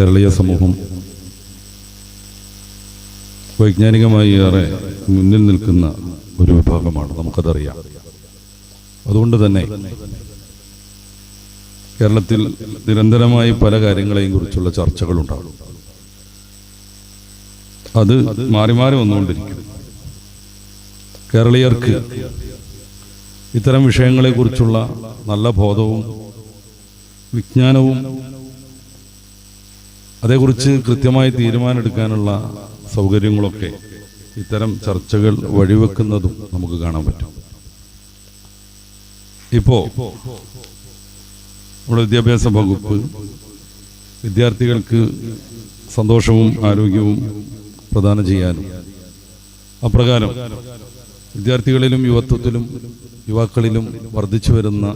കേരളീയ സമൂഹം വൈജ്ഞാനികമായി ഏറെ മുന്നിൽ നിൽക്കുന്ന ഒരു വിഭാഗമാണ് നമുക്കതറിയാം. അതുകൊണ്ട് തന്നെ കേരളത്തിൽ നിരന്തരമായി പല കാര്യങ്ങളെയും കുറിച്ചുള്ള ചർച്ചകളുണ്ടാകും. അത് മാറി മാറി വന്നുകൊണ്ടിരിക്കും. കേരളീയർക്ക് ഇത്തരം വിഷയങ്ങളെക്കുറിച്ചുള്ള നല്ല ബോധവും വിജ്ഞാനവും അതേക്കുറിച്ച് കൃത്യമായി തീരുമാനമെടുക്കാനുള്ള സൗകര്യങ്ങളൊക്കെ ഇത്തരം ചർച്ചകൾ വഴിവെക്കുന്നതും നമുക്ക് കാണാൻ പറ്റും. ഇപ്പോ നമ്മുടെ വിദ്യാഭ്യാസ വകുപ്പ് വിദ്യാർത്ഥികൾക്ക് സന്തോഷവും ആരോഗ്യവും പ്രദാനം ചെയ്യാനും അപ്രകാരം വിദ്യാർത്ഥികളിലും യുവത്വത്തിലും യുവാക്കളിലും വർദ്ധിച്ചു വരുന്ന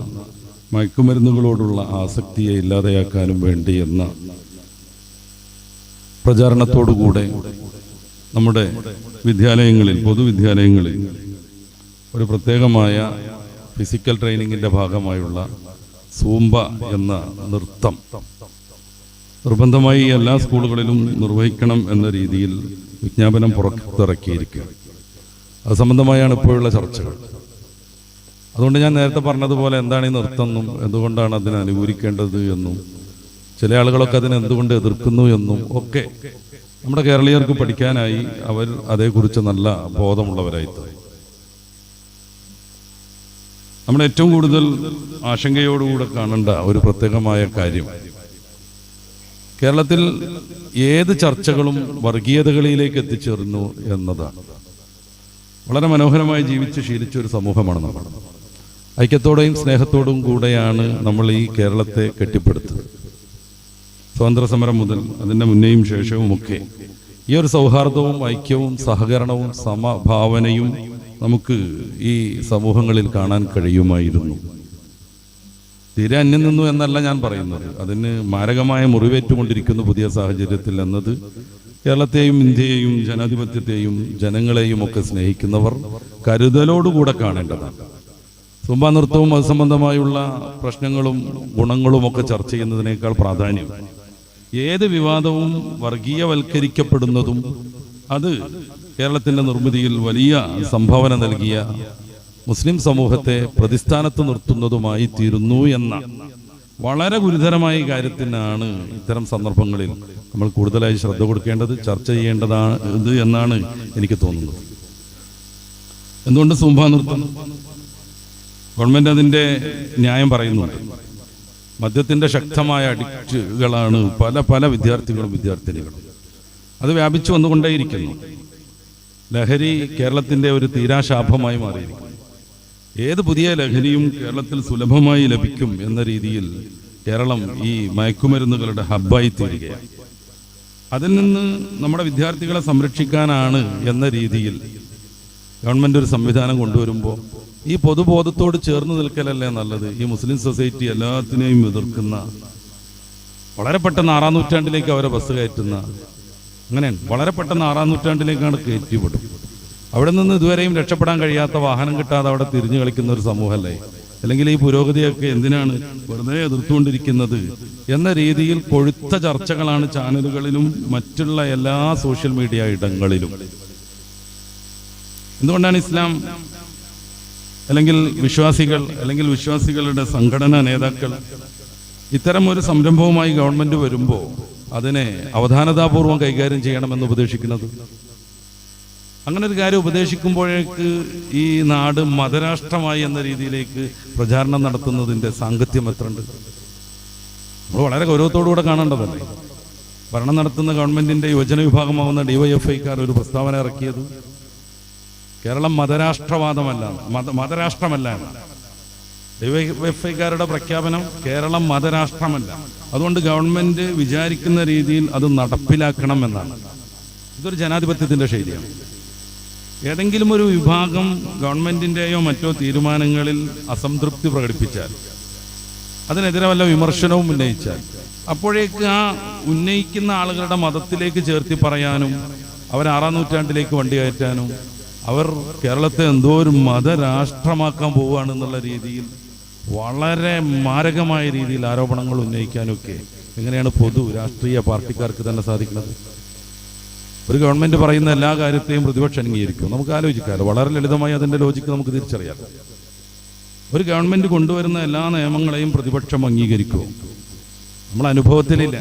മയക്കുമരുന്നുകളോടുള്ള ആസക്തിയെ ഇല്ലാതെയാക്കാനും വേണ്ടി എന്ന പ്രചാരണത്തോടുകൂടെ നമ്മുടെ വിദ്യാലയങ്ങളിൽ പൊതുവിദ്യാലയങ്ങളിൽ ഒരു പ്രത്യേകമായ ഫിസിക്കൽ ട്രെയിനിങ്ങിന്റെ ഭാഗമായുള്ള സൂംബ എന്ന നൃത്തം നിർബന്ധമായി എല്ലാ സ്കൂളുകളിലും നിർവഹിക്കണം എന്ന രീതിയിൽ വിജ്ഞാപനം പുറത്തിറക്കിയിരിക്കുക. അത് സംബന്ധമായാണ് ഇപ്പോഴുള്ള ചർച്ചകൾ. അതുകൊണ്ട് ഞാൻ നേരത്തെ പറഞ്ഞതുപോലെ എന്താണ് ഈ നൃത്തം എന്നും എന്തുകൊണ്ടാണ് അതിനെ അനുകൂലിക്കേണ്ടത് എന്നും ചില ആളുകളൊക്കെ അതിനെ എന്തുകൊണ്ട് എതിർക്കുന്നു എന്നും ഒക്കെ നമ്മുടെ കേരളീയർക്ക് പഠിക്കാനായി അവർ അതേക്കുറിച്ച് നല്ല ബോധമുള്ളവരായി. നമ്മൾ ഏറ്റവും കൂടുതൽ ആശങ്കയോടുകൂടെ കാണേണ്ട ഒരു പ്രത്യേകമായ കാര്യം കേരളത്തിൽ ഏത് ചർച്ചകളും വർഗീയതകളിലേക്ക് എത്തിച്ചേർന്നു എന്നതാണ്. വളരെ മനോഹരമായി ജീവിച്ച് ശീലിച്ച ഒരു സമൂഹമാണ് നമ്മൾ. ഐക്യത്തോടെയും സ്നേഹത്തോടും കൂടെയാണ് നമ്മൾ ഈ കേരളത്തെ കെട്ടിപ്പടുത്തത്. സ്വാതന്ത്ര്യ സമരം മുതൽ അതിന്റെ മുന്നേയും ശേഷവുമൊക്കെ ഈ ഒരു സൗഹാർദ്ദവും ഐക്യവും സഹകരണവും സമഭാവനയും നമുക്ക് ഈ സമൂഹങ്ങളിൽ കാണാൻ കഴിയുമായിരുന്നു. തീരെ അന്യം നിന്നു എന്നല്ല ഞാൻ പറയുന്നത്. അതിന് മാരകമായ മുറിവേറ്റുകൊണ്ടിരിക്കുന്ന പുതിയ സാഹചര്യത്തിൽ എന്നത്. കേരളത്തെയും ഇന്ത്യയെയും ജനാധിപത്യത്തെയും ജനങ്ങളെയും ഒക്കെ സ്നേഹിക്കുന്നവർ കരുതലോടുകൂടെ കാണേണ്ടതാണ്. സുംബ നൃത്തവും അത് സംബന്ധമായുള്ള പ്രശ്നങ്ങളും ഗുണങ്ങളും ഒക്കെ ചർച്ച ചെയ്യുന്നതിനേക്കാൾ പ്രാധാന്യം ഏത് വിവാദവും വർഗീയവൽക്കരിക്കപ്പെടുന്നതും അത് കേരളത്തിന്റെ നിർമ്മിതിയിൽ വലിയ സംഭാവന നൽകിയ മുസ്ലിം സമൂഹത്തെ പ്രതിസ്ഥാനത്ത് നിർത്തുന്നതുമായി തീരുന്നു എന്ന വളരെ ഗുരുതരമായ കാര്യത്തിനാണ് ഇത്തരം സന്ദർഭങ്ങളിൽ നമ്മൾ കൂടുതലായി ശ്രദ്ധ കൊടുക്കേണ്ടത് ചർച്ച ചെയ്യേണ്ടതാണ് ഇത് എന്നാണ് എനിക്ക് തോന്നുന്നത്. എന്തുകൊണ്ട് സുംഭ നിർത്തുന്നു ഗവൺമെന്റ് അതിന്റെ ന്യായം പറയുന്നുണ്ട്. മദ്യത്തിന്റെ ശക്തമായ അഡിക്റ്റുകളാണ് പല പല വിദ്യാർത്ഥികളും വിദ്യാർത്ഥിനികളും. അത് വ്യാപിച്ചു വന്നുകൊണ്ടേയിരിക്കുന്നു. ലഹരി കേരളത്തിന്റെ ഒരു തീരാശാപമായി മാറിയിരിക്കുന്നു. ഏത് പുതിയ ലഹരിയും കേരളത്തിൽ സുലഭമായി ലഭിക്കും എന്ന രീതിയിൽ കേരളം ഈ മയക്കുമരുന്നുകളുടെ ഹബ്ബായി തീരുകയാണ്. അതിൽ നിന്ന് നമ്മുടെ വിദ്യാർത്ഥികളെ സംരക്ഷിക്കാനാണ് എന്ന രീതിയിൽ ഗവൺമെന്റ് ഒരു സംവിധാനം കൊണ്ടുവരുമ്പോൾ ഈ പൊതുബോധത്തോട് ചേർന്ന് നിൽക്കലല്ലേ നല്ലത്? ഈ മുസ്ലിം സൊസൈറ്റി എല്ലാത്തിനെയും എതിർക്കുന്ന വളരെ പെട്ടെന്ന് ആറാം നൂറ്റാണ്ടിലേക്ക് അവരെ ബസ് കയറ്റുന്ന അങ്ങനെയാണ് വളരെ പെട്ടെന്ന് ആറാം നൂറ്റാണ്ടിലേക്കാണ് കയറ്റിവിടും. അവിടെ നിന്ന് ഇതുവരെയും രക്ഷപ്പെടാൻ കഴിയാത്ത വാഹനം കിട്ടാതെ അവിടെ തിരിഞ്ഞു കളിക്കുന്ന ഒരു സമൂഹമല്ലേ? അല്ലെങ്കിൽ ഈ പുരോഗതിയൊക്കെ എന്തിനാണ് വെറുതെ എതിർത്തുകൊണ്ടിരിക്കുന്നത്? എന്ന രീതിയിൽ കൊഴുത്ത ചർച്ചകളാണ് ചാനലുകളിലും മറ്റുള്ള എല്ലാ സോഷ്യൽ മീഡിയ ഇടങ്ങളിലും. എന്തുകൊണ്ടാണ് ഇസ്ലാം അല്ലെങ്കിൽ വിശ്വാസികൾ അല്ലെങ്കിൽ വിശ്വാസികളുടെ സംഘടനാ നേതാക്കൾ ഇത്തരം ഒരു സംരംഭവുമായി ഗവൺമെന്റ് വരുമ്പോൾ അതിനെ അവധാനതാപൂർവം കൈകാര്യം ചെയ്യണമെന്ന് ഉപദേശിക്കുന്നത്? അങ്ങനെ ഒരു കാര്യം ഉപദേശിക്കുമ്പോഴേക്ക് ഈ നാട് മതരാഷ്ട്രമായി എന്ന രീതിയിലേക്ക് പ്രചാരണം നടത്തുന്നതിന്റെ സാങ്കത്യം എത്രണ്ട് നമ്മൾ വളരെ ഗൗരവത്തോടുകൂടെ കാണേണ്ടതല്ലേ? ഭരണം നടത്തുന്ന ഗവൺമെന്റിന്റെ യുവജന വിഭാഗമാവുന്ന ഡിവൈഎഫ്ഐക്കാർ ഒരു പ്രസ്താവന ഇറക്കിയത് കേരളം മതരാഷ്ട്രവാദമല്ല. മത മതരാഷ്ട്രമല്ല ഡിവൈഎഫ്ഐക്കാരുടെ പ്രഖ്യാപനം കേരളം മതരാഷ്ട്രമല്ല. അതുകൊണ്ട് ഗവൺമെന്റ് വിചാരിക്കുന്ന രീതിയിൽ അത് നടപ്പിലാക്കണം എന്നാണ്. ഇതൊരു ജനാധിപത്യത്തിന്റെ ശൈലിയാണ്. ഏതെങ്കിലും ഒരു വിഭാഗം ഗവൺമെന്റിന്റെയോ മറ്റോ തീരുമാനങ്ങളിൽ അസംതൃപ്തി പ്രകടിപ്പിച്ചാൽ അതിനെതിരെ വല്ല വിമർശനവും ഉന്നയിച്ചാൽ അപ്പോഴേക്ക് ആ ഉന്നയിക്കുന്ന ആളുകളുടെ മതത്തിലേക്ക് ചേർത്തി പറയാനും അവരെ ആറാം നൂറ്റാണ്ടിലേക്ക് വണ്ടി കയറ്റാനും അവർ കേരളത്തെ എന്തോ ഒരു മതരാഷ്ട്രമാക്കാൻ പോവുകയാണെന്നുള്ള രീതിയിൽ വളരെ മാരകമായ രീതിയിൽ ആരോപണങ്ങൾ ഉന്നയിക്കാനൊക്കെ എങ്ങനെയാണ് പൊതു രാഷ്ട്രീയ പാർട്ടിക്കാർക്ക് തന്നെ സാധിക്കുന്നത്? ഒരു ഗവൺമെന്റ് പറയുന്ന എല്ലാ കാര്യത്തെയും പ്രതിപക്ഷം അംഗീകരിക്കും. നമുക്ക് ആലോചിക്കാമല്ലോ വളരെ ലളിതമായി അതിന്റെ ലോജിക്ക് നമുക്ക് തിരിച്ചറിയാം. ഒരു ഗവൺമെന്റ് കൊണ്ടുവരുന്ന എല്ലാ നിയമങ്ങളെയും പ്രതിപക്ഷം അംഗീകരിക്കും നമ്മൾ അനുഭവത്തിലില്ല.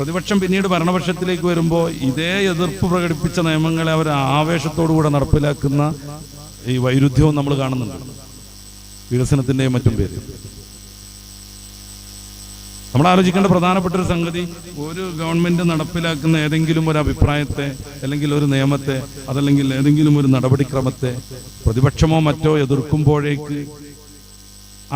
പ്രതിപക്ഷം പിന്നീട് ഭരണപക്ഷത്തിലേക്ക് വരുമ്പോൾ ഇതേ എതിർപ്പ് പ്രകടിപ്പിച്ച നിയമങ്ങളെ അവർ ആവേശത്തോടുകൂടെ നടപ്പിലാക്കുന്ന ഈ വൈരുദ്ധ്യവും നമ്മൾ കാണുന്നുണ്ട്. വികസനത്തിന്റെയും മറ്റും പേര് നമ്മൾ ആലോചിക്കേണ്ട പ്രധാനപ്പെട്ട ഒരു സംഗതി ഒരു ഗവൺമെന്റ് നടപ്പിലാക്കുന്ന ഏതെങ്കിലും ഒരു അഭിപ്രായത്തെ അല്ലെങ്കിൽ ഒരു നിയമത്തെ അതല്ലെങ്കിൽ ഏതെങ്കിലും ഒരു നടപടിക്രമത്തെ പ്രതിപക്ഷമോ മറ്റോ എതിർക്കുമ്പോഴേക്ക്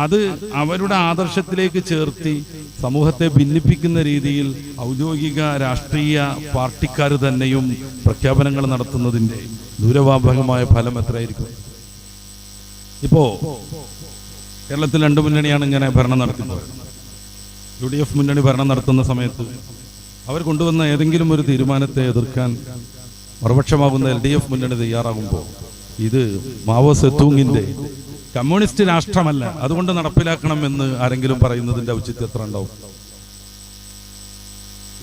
അത് അവരുടെ ആദർശത്തിലേക്ക് ചേർത്തി സമൂഹത്തെ ഭിന്നിപ്പിക്കുന്ന രീതിയിൽ ഔദ്യോഗിക രാഷ്ട്രീയ പാർട്ടിക്കാർ തന്നെയും പ്രഖ്യാപനങ്ങൾ നടത്തുന്നതിന്റെ ദൂരവാഭകമായ ഫലം എത്രയായിരിക്കും? ഇപ്പോ കേരളത്തിൽ രണ്ടു മുന്നണിയാണ് ഇങ്ങനെ ഭരണം നടത്തുന്നത്. യു ഡി എഫ് മുന്നണി ഭരണം നടത്തുന്ന സമയത്ത് അവർ കൊണ്ടുവന്ന ഏതെങ്കിലും ഒരു തീരുമാനത്തെ എതിർക്കാൻ മറുപക്ഷമാകുന്ന എൽ ഡി എഫ് മുന്നണി തയ്യാറാകുമ്പോൾ ഇത് മാവോ സെത്തൂങ്ങിന്റെ കമ്മ്യൂണിസ്റ്റ് രാഷ്ട്രമല്ല. അതുകൊണ്ട് നടപ്പിലാക്കണം എന്ന് ആരെങ്കിലും പറയുന്നതിന്റെ ഔചിത്യം എത്ര ഉണ്ടാവും?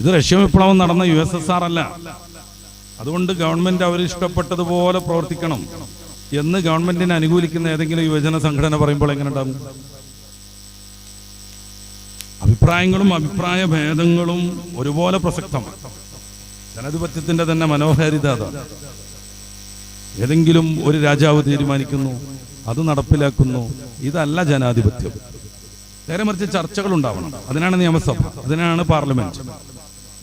ഇത് റഷ്യ വിപ്ലവം നടന്ന യു എസ് എസ് ആർ അല്ല. അതുകൊണ്ട് ഗവൺമെന്റ് അവർ ഇഷ്ടപ്പെട്ടതുപോലെ പ്രവർത്തിക്കണം എന്ന് ഗവൺമെന്റിനെ അനുകൂലിക്കുന്ന ഏതെങ്കിലും യുവജന സംഘടന പറയുമ്പോൾ എങ്ങനെ ഉണ്ടാകും അഭിപ്രായങ്ങളും അഭിപ്രായ ഭേദങ്ങളും ഒരുപോലെ പ്രസക്തമാണ് ജനാധിപത്യത്തിന്റെ തന്നെ മനോഹാരിത അതാണ്. ഏതെങ്കിലും ഒരു രാജാവ് തീരുമാനിക്കുന്നു. അത് നടപ്പിലാക്കുന്നു. ഇതല്ല ജനാധിപത്യം. നേരെ മറിച്ച് ചർച്ചകൾ ഉണ്ടാവണം അതിനാണ് നിയമസഭ. അതിനാണ് പാർലമെന്റ്.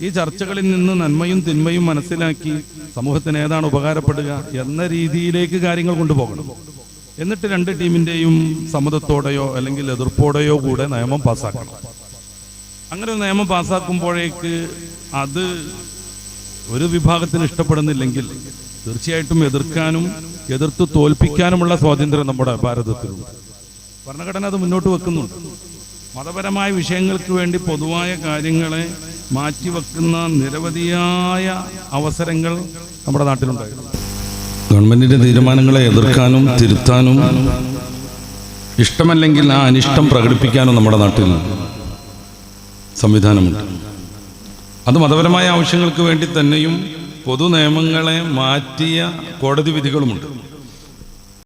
ഈ ചർച്ചകളിൽ നിന്ന് നന്മയും തിന്മയും മനസ്സിലാക്കി സമൂഹത്തിന് ഏതാണ് ഉപകാരപ്പെടുക എന്ന രീതിയിലേക്ക് കാര്യങ്ങൾ കൊണ്ടുപോകണം. എന്നിട്ട് രണ്ട് ടീമിന്റെയും സമ്മതത്തോടെയോ അല്ലെങ്കിൽ എതിർപ്പോടെയോ കൂടെ നിയമം പാസ്സാക്കണം. അങ്ങനെ ഒരു നിയമം പാസ്സാക്കുമ്പോഴേക്ക് അത് ഒരു വിഭാഗത്തിന് ഇഷ്ടപ്പെടുന്നില്ലെങ്കിൽ തീർച്ചയായിട്ടും എതിർക്കാനും എതിർത്ത് തോൽപ്പിക്കാനുമുള്ള സ്വാതന്ത്ര്യം നമ്മുടെ ഭാരതത്തിലുണ്ട് ഭരണഘടന അത് മുന്നോട്ട് വെക്കുന്നുണ്ട്. മതപരമായ വിഷയങ്ങൾക്ക് വേണ്ടി പൊതുവായ കാര്യങ്ങളെ മാറ്റിവെക്കുന്ന നിരവധിയായ അവസരങ്ങൾ നമ്മുടെ നാട്ടിലുണ്ടായിരുന്നു ഗവൺമെന്റിന്റെ തീരുമാനങ്ങളെ എതിർക്കാനും തിരുത്താനും ഇഷ്ടമല്ലെങ്കിൽ ആ അനിഷ്ടം പ്രകടിപ്പിക്കാനും നമ്മുടെ നാട്ടിൽ സംവിധാനമുണ്ട്. അത് മതപരമായ ആവശ്യങ്ങൾക്ക് വേണ്ടി തന്നെയും പൊതു നിയമങ്ങളെ മാറ്റിയ കോടതി വിധികളുമുണ്ട്.